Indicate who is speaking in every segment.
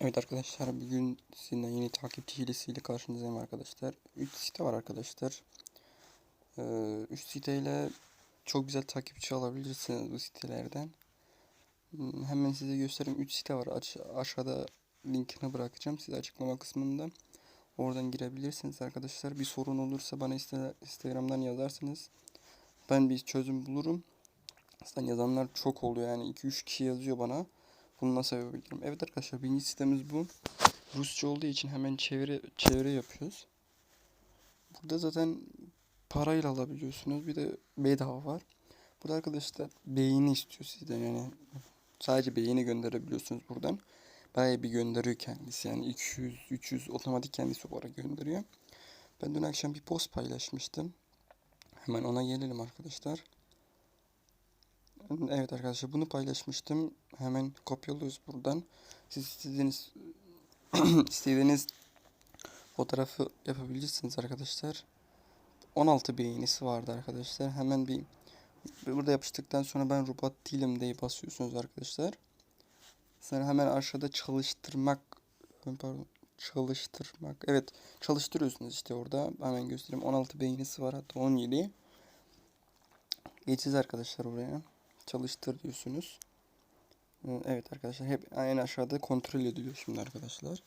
Speaker 1: Evet arkadaşlar bugün sizinle yeni takipçi hilesiyle karşınızdayım arkadaşlar. 3 site var arkadaşlar. 3 siteyle çok güzel takipçi alabilirsiniz bu sitelerden. Hmm, Hemen size göstereyim. 3 site var. Aç, aşağıda linkini bırakacağım size açıklama kısmında. Oradan girebilirsiniz arkadaşlar. Bir sorun olursa bana insta- Instagram'dan yazarsınız. Ben bir çözüm bulurum. Zaten yazanlar çok oluyor yani 2-3 kişi yazıyor bana. Bunu nasıl yapabilirim? Evet arkadaşlar birinci sitemiz bu. Rusça olduğu için hemen çeviri çeviri yapıyoruz. Burada zaten parayla alabiliyorsunuz. Bir de bedava var. Burada arkadaşlar beğeni istiyor sizden yani. Sadece beğeni gönderebiliyorsunuz buradan. Bayağı bir gönderiyor kendisi yani 200 300 otomatik kendisi olarak gönderiyor. Ben dün akşam bir post paylaşmıştım. Hemen ona gelelim arkadaşlar. Evet arkadaşlar bunu paylaşmıştım. Hemen kopyalıyoruz buradan. Siz istediğiniz istediğiniz fotoğrafı yapabilirsiniz arkadaşlar. 16 beğenisi vardı arkadaşlar. Hemen bir burada yapıştıktan sonra ben robot değilim diye basıyorsunuz arkadaşlar. Sonra hemen aşağıda çalıştırmak pardon çalıştırmak. Evet çalıştırıyorsunuz işte orada. Hemen göstereyim. 16 beğenisi var hatta 17. Geçeceğiz arkadaşlar oraya çalıştır diyorsunuz. Ee, Evet arkadaşlar hep en aşağıda kontrol ediliyor şimdi arkadaşlar.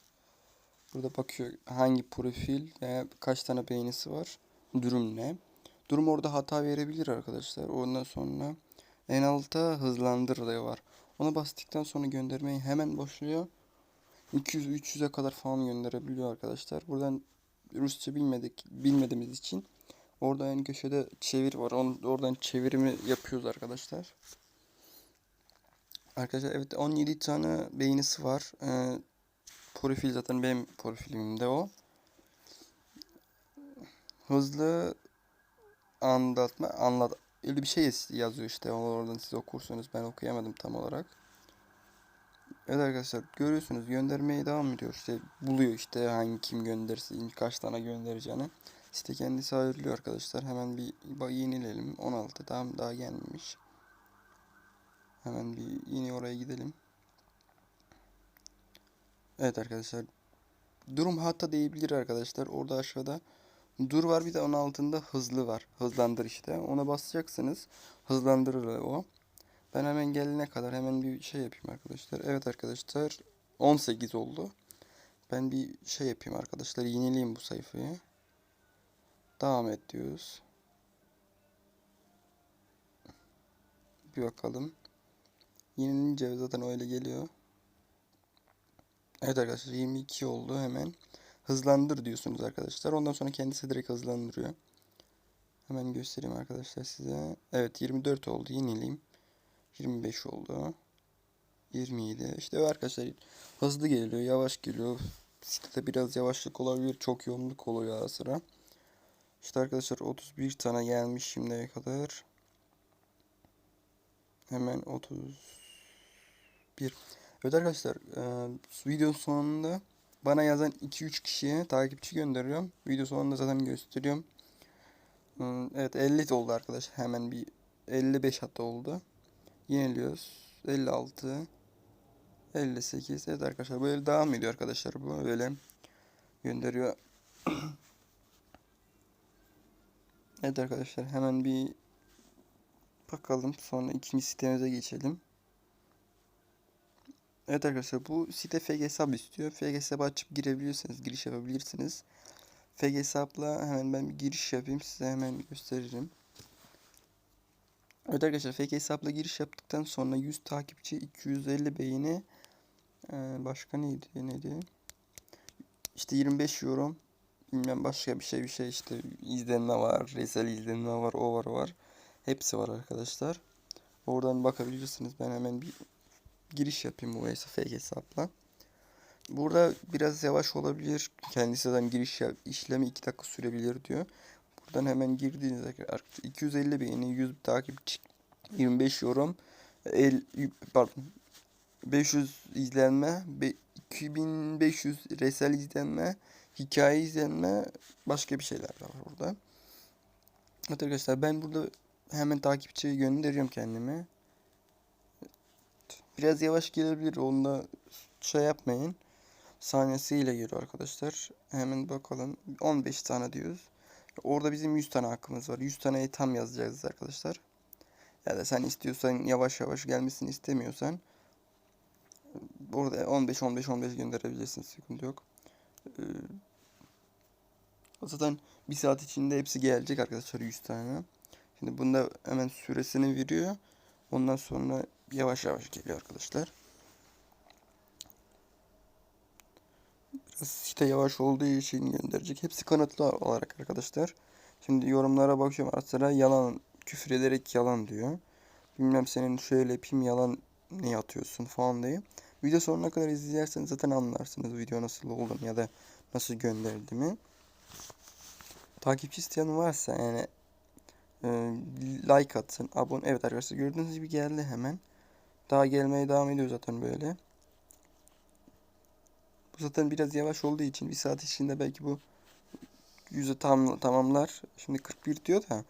Speaker 1: Burada bakıyor hangi profil veya kaç tane beğenisi var. Durum ne? Durum orada hata verebilir arkadaşlar. Ondan sonra en altta hızlandır da var. Ona bastıktan sonra göndermeyi hemen başlıyor. 200-300'e kadar falan gönderebiliyor arkadaşlar. Buradan Rusça bilmedik bilmediğimiz için Orada en köşede çevir var. Onu, oradan çevirimi yapıyoruz arkadaşlar. Arkadaşlar evet 17 tane beğenisi var. Ee, profil zaten benim profilimde o. Hızlı anlatma anlat öyle bir şey yazıyor işte. Oradan siz okursunuz. Ben okuyamadım tam olarak. Evet arkadaşlar görüyorsunuz göndermeye devam ediyor. İşte buluyor işte hangi kim göndersin, kaç tane göndereceğini. Site kendisi ayarlıyor arkadaşlar. Hemen bir yenilelim. 16 daha daha gelmemiş. Hemen bir yine oraya gidelim. Evet arkadaşlar. Durum hatta diyebilir arkadaşlar. Orada aşağıda dur var bir de onun altında hızlı var. Hızlandır işte. Ona basacaksınız. Hızlandırır o. Ben hemen gelene kadar hemen bir şey yapayım arkadaşlar. Evet arkadaşlar 18 oldu. Ben bir şey yapayım arkadaşlar. Yenileyim bu sayfayı. Devam et diyoruz. Bir bakalım. Yenilince zaten öyle geliyor. Evet arkadaşlar 22 oldu hemen. Hızlandır diyorsunuz arkadaşlar. Ondan sonra kendisi direkt hızlandırıyor. Hemen göstereyim arkadaşlar size. Evet 24 oldu. Yenileyim. 25 oldu. 27. İşte arkadaşlar hızlı geliyor, yavaş geliyor. Sitede biraz yavaşlık olabilir, çok yoğunluk oluyor ara sıra. İşte arkadaşlar 31 tane gelmiş şimdiye kadar. Hemen 31. Evet arkadaşlar e, videonun sonunda bana yazan 2-3 kişiye takipçi gönderiyorum. Video sonunda zaten gösteriyorum. E, evet 50 oldu arkadaşlar. Hemen bir 55 hatta oldu. Yeniliyoruz. 56 58 Evet arkadaşlar böyle devam ediyor arkadaşlar bu böyle gönderiyor. Evet arkadaşlar hemen bir bakalım sonra ikinci sitemize geçelim. Evet arkadaşlar bu site FG hesap istiyor. FG hesabı açıp girebilirsiniz, giriş yapabilirsiniz. FG hesapla hemen ben bir giriş yapayım size hemen gösteririm. Evet arkadaşlar FG hesapla giriş yaptıktan sonra 100 takipçi, 250 beğeni, ee, başka neydi neydi? İşte 25 yorum, bilmem başka bir şey bir şey işte izlenme var, resel izlenme var, o var o var. Hepsi var arkadaşlar. Oradan bakabilirsiniz. Ben hemen bir giriş yapayım bu fake hesapla. Burada biraz yavaş olabilir. Kendisi zaten giriş işlemi 2 dakika sürebilir diyor. Buradan hemen girdiğinizde 250 beğeni, 100 takipçi, 25 yorum, el, pardon 500 izlenme, 2500 resel izlenme, hikaye izlenme, başka bir şeyler de var burada. Evet arkadaşlar ben burada hemen takipçiyi gönderiyorum kendime. Biraz yavaş gelebilir. Onda şey yapmayın. saniyesiyle geliyor arkadaşlar. Hemen bakalım. 15 tane diyoruz. Orada bizim 100 tane hakkımız var. 100 taneyi tam yazacağız arkadaşlar. Ya da sen istiyorsan yavaş yavaş gelmesini istemiyorsan burada 15 15 15 gönderebilirsin sıkıntı yok. Ee, zaten bir saat içinde hepsi gelecek arkadaşlar 100 tane. Şimdi bunda hemen süresini veriyor. Ondan sonra yavaş yavaş geliyor arkadaşlar. Biraz site yavaş olduğu için gönderecek. Hepsi kanıtlı olarak arkadaşlar. Şimdi yorumlara bakıyorum sıra yalan küfür ederek yalan diyor. Bilmem senin şöyle yapayım yalan ne atıyorsun falan diye. Video sonuna kadar izlerseniz zaten anlarsınız video nasıl oldu ya da nasıl gönderdiğimi. Takipçi isteyen varsa yani e, like atsın, abone. Evet arkadaşlar gördüğünüz gibi geldi hemen. Daha gelmeye devam ediyor zaten böyle. Bu zaten biraz yavaş olduğu için bir saat içinde belki bu yüzü tam tamamlar. Şimdi 41 diyor da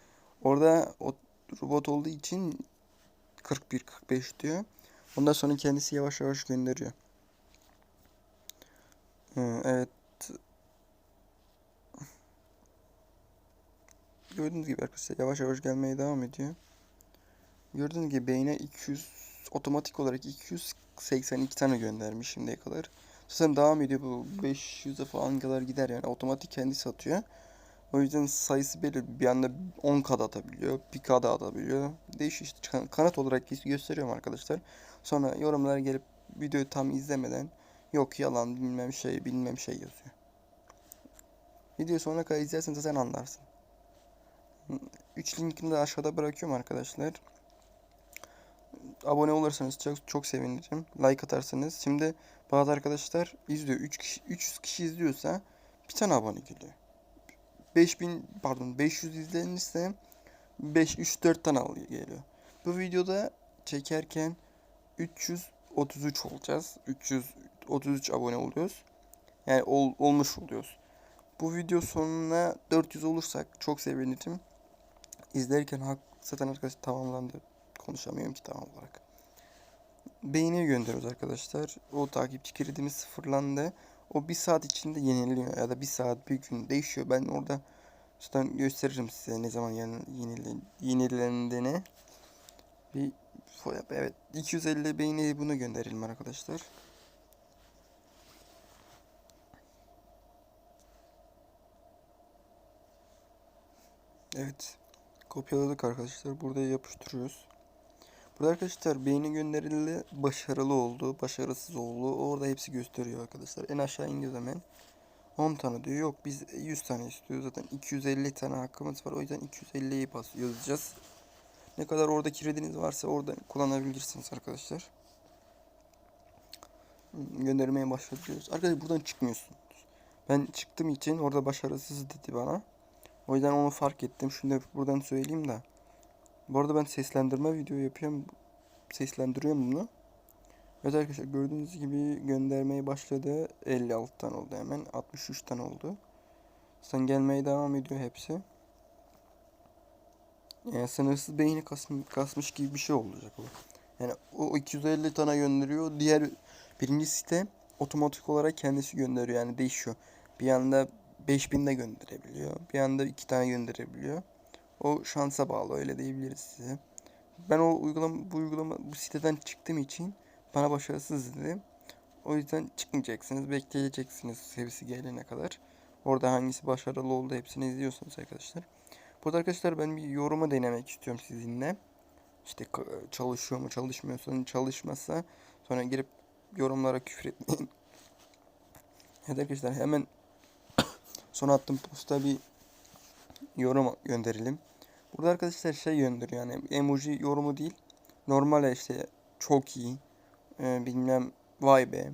Speaker 1: orada o robot olduğu için 41 45 diyor. Ondan sonra kendisi yavaş yavaş gönderiyor. Evet. Gördüğünüz gibi arkadaşlar yavaş yavaş gelmeye devam ediyor. Gördüğünüz gibi beyne 200 otomatik olarak 282 tane göndermiş şimdiye kadar. Zaten devam ediyor bu 500'e falan kadar gider yani otomatik kendisi atıyor. O yüzden sayısı belli bir anda 10k da atabiliyor, 1k da atabiliyor. Değişik işte kan- kanat olarak gösteriyorum arkadaşlar. Sonra yorumlara gelip videoyu tam izlemeden yok yalan bilmem şey bilmem şey yazıyor. Videoyu sonuna kadar izlersen zaten anlarsın. 3 linkini de aşağıda bırakıyorum arkadaşlar. Abone olursanız çok çok sevinirim. Like atarsanız. Şimdi bazı arkadaşlar izliyor. 3 kişi 300 kişi izliyorsa bir tane abone geliyor. 5000 pardon 500 izlenirse 5 3 4 tane geliyor. Bu videoda çekerken 333 olacağız. 333 abone oluyoruz. Yani ol, olmuş oluyoruz. Bu video sonuna 400 olursak çok sevinirim. İzlerken hak zaten arkadaşlar tamamlandı. Konuşamıyorum ki tam olarak. Beğeni gönderiyoruz arkadaşlar. O takipçi kredimiz sıfırlandı. O bir saat içinde yeniliyor ya da bir saat bir gün değişiyor. Ben orada zaten gösteririm size ne zaman yeni, yenile, yenilendiğini. Bir evet 250 beğeni bunu gönderelim arkadaşlar. Evet. Kopyaladık arkadaşlar. Burada yapıştırıyoruz. Burada arkadaşlar beğeni gönderildi. Başarılı oldu. Başarısız oldu. Orada hepsi gösteriyor arkadaşlar. En aşağı iniyoruz hemen. 10 tane diyor. Yok biz 100 tane istiyoruz. Zaten 250 tane hakkımız var. O yüzden 250'yi bas yazacağız. Ne kadar orada krediniz varsa orada kullanabilirsiniz arkadaşlar. Göndermeye başlıyoruz. Arkadaşlar buradan çıkmıyorsunuz. Ben çıktığım için orada başarısız dedi bana. O yüzden onu fark ettim. Şunu da buradan söyleyeyim de. Bu arada ben seslendirme video yapıyorum. Seslendiriyorum bunu. Evet arkadaşlar gördüğünüz gibi göndermeye başladı. 56 tane oldu hemen. 63 tane oldu. Sen gelmeye devam ediyor hepsi. Yani sınırsız beyni kasm kasmış gibi bir şey olacak bu. Yani o 250 tane gönderiyor. Diğer birinci site otomatik olarak kendisi gönderiyor. Yani değişiyor. Bir anda 5000 de gönderebiliyor. Bir anda 2 tane gönderebiliyor. O şansa bağlı öyle diyebiliriz size. Ben o uygulama bu uygulama bu siteden çıktığım için bana başarısız dedi. O yüzden çıkmayacaksınız. Bekleyeceksiniz hepsi gelene kadar. Orada hangisi başarılı oldu hepsini izliyorsunuz arkadaşlar. Burada arkadaşlar ben bir yoruma denemek istiyorum sizinle. İşte çalışıyor mu çalışmıyorsa çalışmazsa sonra girip yorumlara küfür etmeyin. Evet arkadaşlar hemen son attığım posta bir yorum gönderelim. Burada arkadaşlar şey gönderiyor yani emoji yorumu değil. Normal işte çok iyi. E, bilmem vay be.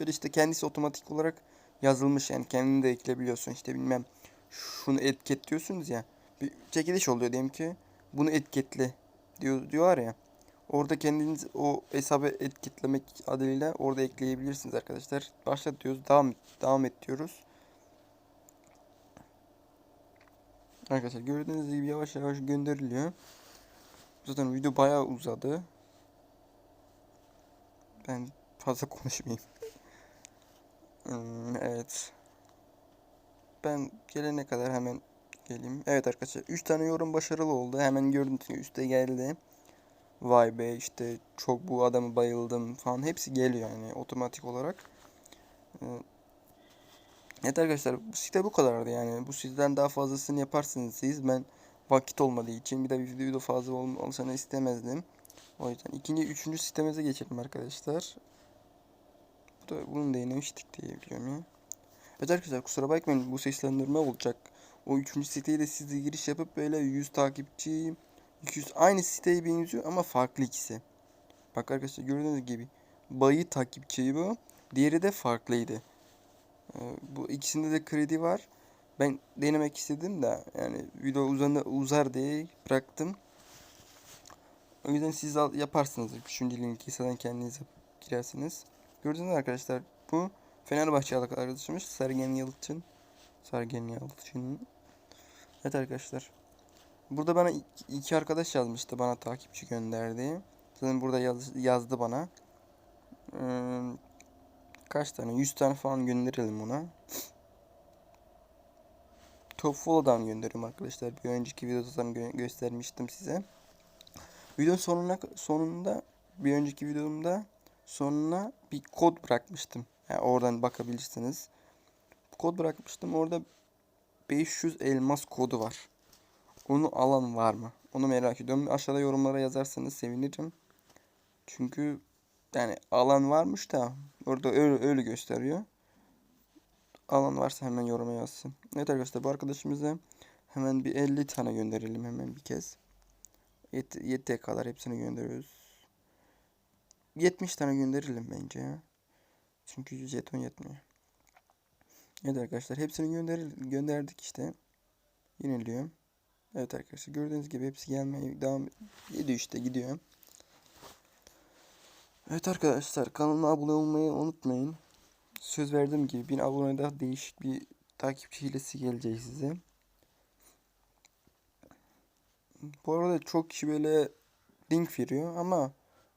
Speaker 1: Böyle işte kendisi otomatik olarak yazılmış yani kendini de ekleyebiliyorsun işte bilmem şunu etiketliyorsunuz ya. Bir çekiliş oluyor diyelim ki bunu etiketle diyor diyorlar ya. Orada kendiniz o hesabı etiketlemek adıyla orada ekleyebilirsiniz arkadaşlar. Başlat diyoruz. Devam devam et diyoruz. Arkadaşlar gördüğünüz gibi yavaş yavaş gönderiliyor. Zaten video bayağı uzadı. Ben fazla konuşmayayım. Hmm, evet. Ben gelene kadar hemen geleyim. Evet arkadaşlar 3 tane yorum başarılı oldu. Hemen gibi üstte geldi. Vay be işte çok bu adamı bayıldım falan hepsi geliyor yani otomatik olarak. Ee, Evet arkadaşlar bu site bu kadardı yani. Bu siteden daha fazlasını yaparsınız siz. Ben vakit olmadığı için bir de bir video fazla ol- olmasını istemezdim. O yüzden ikinci, üçüncü sitemize geçelim arkadaşlar. Bu da bunu denemiştik diye biliyorum ya. Evet arkadaşlar kusura bakmayın bu seslendirme olacak. O üçüncü siteye de siz de giriş yapıp böyle 100 takipçi, 200 aynı siteye benziyor ama farklı ikisi. Bak arkadaşlar gördüğünüz gibi bayı takipçi bu. Diğeri de farklıydı. Ee, Bu ikisinde de kredi var. Ben denemek istedim de yani video uzanı uzar diye bıraktım. O yüzden siz yaparsınız. Üçüncü linki zaten kendiniz girersiniz. Gördüğünüz gibi arkadaşlar bu Fenerbahçe arkadaşımız Sergen Yalçın. Sergen Yalçın. Evet arkadaşlar. Burada bana iki, arkadaş yazmıştı. Bana takipçi gönderdi. Zaten burada yaz- yazdı bana. Ee, kaç tane? 100 tane falan gönderelim ona. Top Follow'dan gönderiyorum arkadaşlar. Bir önceki videoda gö- göstermiştim size. Videonun sonuna sonunda bir önceki videomda sonuna bir kod bırakmıştım. Yani oradan bakabilirsiniz. Kod bırakmıştım. Orada 500 elmas kodu var. Onu alan var mı? Onu merak ediyorum. Aşağıda yorumlara yazarsanız sevinirim. Çünkü yani alan varmış da orada öyle, öyle gösteriyor. Alan varsa hemen yoruma yazsın. Evet arkadaşlar bu arkadaşımıza hemen bir 50 tane gönderelim hemen bir kez. Yet yettiği kadar hepsini gönderiyoruz. 70 tane gönderelim bence. Çünkü jeton yetmiyor. Evet arkadaşlar hepsini gönder gönderdik işte. Yeniliyorum. Evet arkadaşlar gördüğünüz gibi hepsi gelmeye devam ediyor işte gidiyor. Evet arkadaşlar kanalıma abone olmayı unutmayın. Söz verdiğim gibi 1000 abonede değişik bir takipçi hilesi gelecek size. Bu arada çok kişi böyle link veriyor ama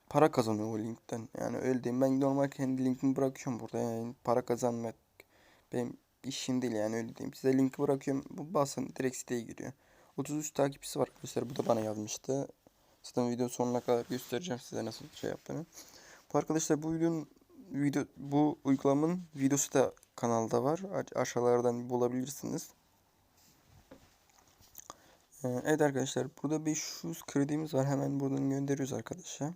Speaker 1: para kazanıyor o linkten. Yani öyle diyeyim. Ben normal kendi linkimi bırakıyorum burada. Yani para kazanmak benim işim değil yani öyle diyeyim. Size linki bırakıyorum. Bu basın direkt siteye giriyor. 33 takipçisi var arkadaşlar. Bu da bana yazmıştı. Zaten video sonuna kadar göstereceğim size nasıl şey yaptığını. Bu arkadaşlar bu videonun video bu uygulamanın videosu da kanalda var. Aşağılardan bulabilirsiniz. Ee, Evet arkadaşlar burada 500 kredimiz var. Hemen buradan gönderiyoruz arkadaşa.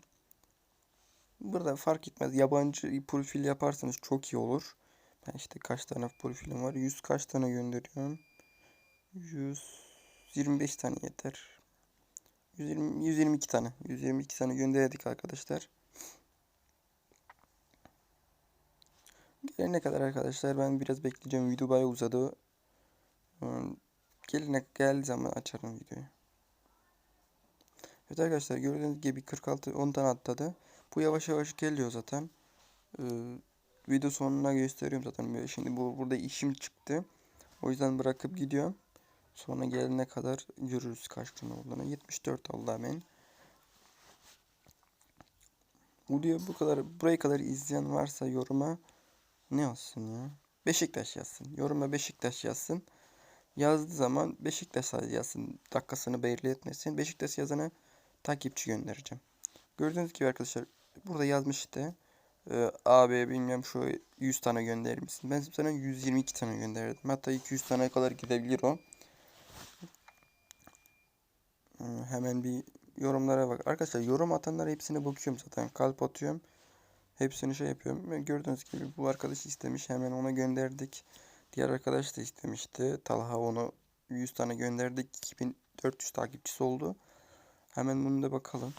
Speaker 1: Burada fark etmez. Yabancı profil yaparsanız çok iyi olur. Ben işte kaç tane profilim var? 100 kaç tane gönderiyorum? 125 tane yeter. 120, 122 tane. 122 tane gönderdik arkadaşlar. Gelene kadar arkadaşlar ben biraz bekleyeceğim. Video bayağı uzadı. Gelene geldiği zaman açarım videoyu. Evet arkadaşlar gördüğünüz gibi 46 10 tane atladı. Bu yavaş yavaş geliyor zaten. Ee, video sonuna gösteriyorum zaten. Şimdi bu burada işim çıktı. O yüzden bırakıp gidiyorum. Sonra gelene kadar görürüz kaç gün olduğunu. 74 oldu hemen. Video bu kadar buraya kadar izleyen varsa yoruma ne yazsın ya? Beşiktaş yazsın. Yoruma Beşiktaş yazsın. Yazdığı zaman Beşiktaş yazsın. Dakikasını belirli etmesin. Beşiktaş yazana takipçi göndereceğim. Gördüğünüz gibi arkadaşlar burada yazmış işte. Ee, abi bilmiyorum şu 100 tane gönderir misin? Ben sana 122 tane gönderdim. Hatta 200 tane kadar gidebilir o. Ee, hemen bir yorumlara bak. Arkadaşlar yorum atanlar hepsine bakıyorum zaten. Kalp atıyorum. Hepsini şey yapıyorum. Gördüğünüz gibi bu arkadaş istemiş. Hemen ona gönderdik. Diğer arkadaş da istemişti. Talha onu 100 tane gönderdik. 2400 takipçisi oldu. Hemen bunu da bakalım.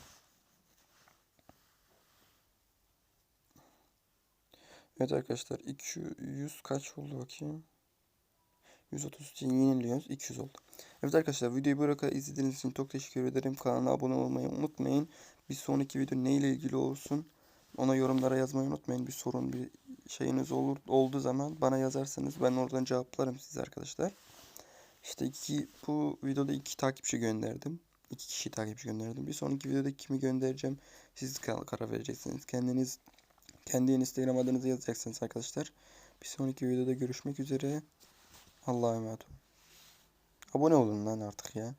Speaker 1: Evet arkadaşlar 200 kaç oldu bakayım. 130 için yeniliyoruz. 200 oldu. Evet arkadaşlar videoyu buraya kadar izlediğiniz için çok teşekkür ederim. Kanala abone olmayı unutmayın. Bir sonraki video ne ile ilgili olsun ona yorumlara yazmayı unutmayın. Bir sorun bir şeyiniz olur olduğu zaman bana yazarsanız ben oradan cevaplarım size arkadaşlar. İşte iki bu videoda iki takipçi gönderdim. İki kişi takipçi gönderdim. Bir sonraki videoda kimi göndereceğim siz karar vereceksiniz. Kendiniz kendi Instagram adınızı yazacaksınız arkadaşlar. Bir sonraki videoda görüşmek üzere. Allah'a emanet olun. Abone olun lan artık ya.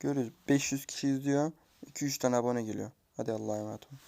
Speaker 1: Görüyoruz 500 kişi izliyor. 2-3 tane abone geliyor. Hadi Allah'a emanet olun.